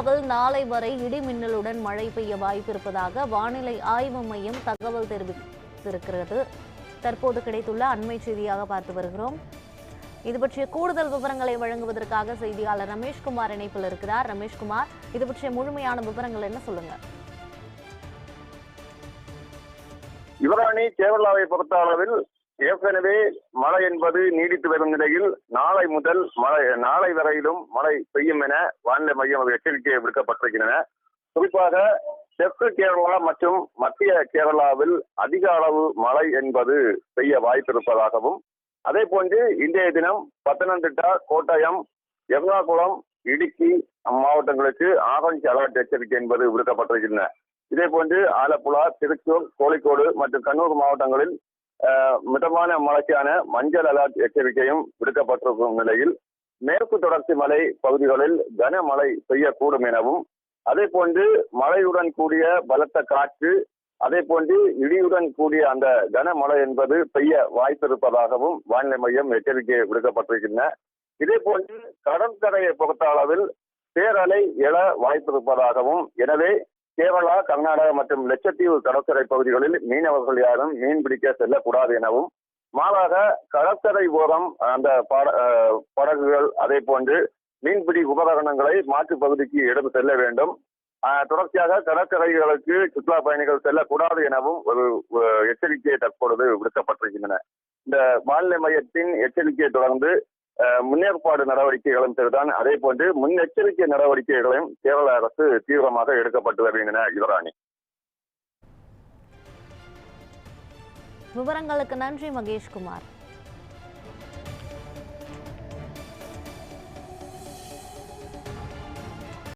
கேரளாவில் நாளை வரை இடி மின்னலுடன் மழை பெய்ய வாய்ப்பிருப்பதாக வானிலை ஆய்வு மையம் தகவல் தெரிவித்திருக்கிறது. தற்போது கிடைத்துள்ள அண்மை செய்தியாக பார்த்து வருகிறோம். இது பற்றிய கூடுதல் விவரங்களை வழங்குவதற்காக செய்தியாளர் ரமேஷ்குமார் இணைப்பில் இருக்கிறார். ரமேஷ்குமார் இது பற்றிய முழுமையான விவரங்கள் என்ன சொல்லுங்க? யுவராணி கேரளாவை பொறுத்த அளவில் ஏற்கனவே மழை என்பது நீடித்து வரும் நிலையில் நாளை முதல் மழை நாளை வரையிலும் மழை பெய்யும் என வானிலை மையம் ஒரு எச்சரிக்கை விடுக்கப்பட்டிருக்கின்றன. குறிப்பாக தெற்கு கேரளா மற்றும் மத்திய கேரளாவில் அதிக அளவு மழை என்பது பெய்ய வாய்ப்பிருப்பதாகவும் அதே போன்று இன்றைய தினம் பத்தனந்திட்டா கோட்டயம் எர்ணாகுளம் இடுக்கி மாவட்டங்களுக்கு ஆரஞ்சு அலர்ட் எச்சரிக்கை என்பது விடுக்கப்பட்டிருக்கின்றன. இதே போன்று ஆலப்புழா திருச்சூர் கோழிக்கோடு மற்றும் கண்ணூர் மாவட்டங்களில் மிதமான மழைக்கான மஞ்சள் அலர்ட் எச்சரிக்கையும் விடுக்கப்பட்டிருக்கும் நிலையில் மேற்கு தொடர்ச்சி மலை பகுதிகளில் கனமழை பெய்யக்கூடும் எனவும் அதே போன்று மழையுடன் கூடிய பலத்த காற்று அதே போன்று இடியுடன் கூடிய அந்த கனமழை என்பது பெய்ய வாய்ப்பிருப்பதாகவும் வானிலை மையம் எச்சரிக்கை விடுக்கப்பட்டிருக்கின்றன. இதே போன்று கடற்கரையை பொறுத்த அளவில் பேரலை எழ வாய்ப்பிருப்பதாகவும் எனவே கேரளா கர்நாடகா மற்றும் லட்சத்தீவு கடற்கரை பகுதிகளில் மீனவர்கள் யாரும் மீன் பிடிக்க செல்லக்கூடாது எனவும் மாறாக கடற்கரை ஓரம் அந்த பட- படகுகள் அதே போன்று மீன்பிடி உபகரணங்களை மாற்று பகுதிக்கு எடுத்து செல்ல வேண்டும். தொடர்ச்சியாக கடற்கரைகளுக்கு சுற்றுலா பயணிகள் செல்லக்கூடாது எனவும் ஒரு எச்சரிக்கை தற்பொழுது விடுக்கப்பட்டிருக்கின்றன. இந்த வானிலை மையத்தின் எச்சரிக்கையை தொடர்ந்து முன்னேற்பாடு நடவடிக்கைகளும் சரிதான் அதே போன்று முன்னெச்சரிக்கை நடவடிக்கைகளையும் கேரள அரசு தீவிரமாக எடுக்கப்பட்டு வருகின்றன யுவராணி. விவரங்களுக்கு நன்றி மகேஷ்குமார்.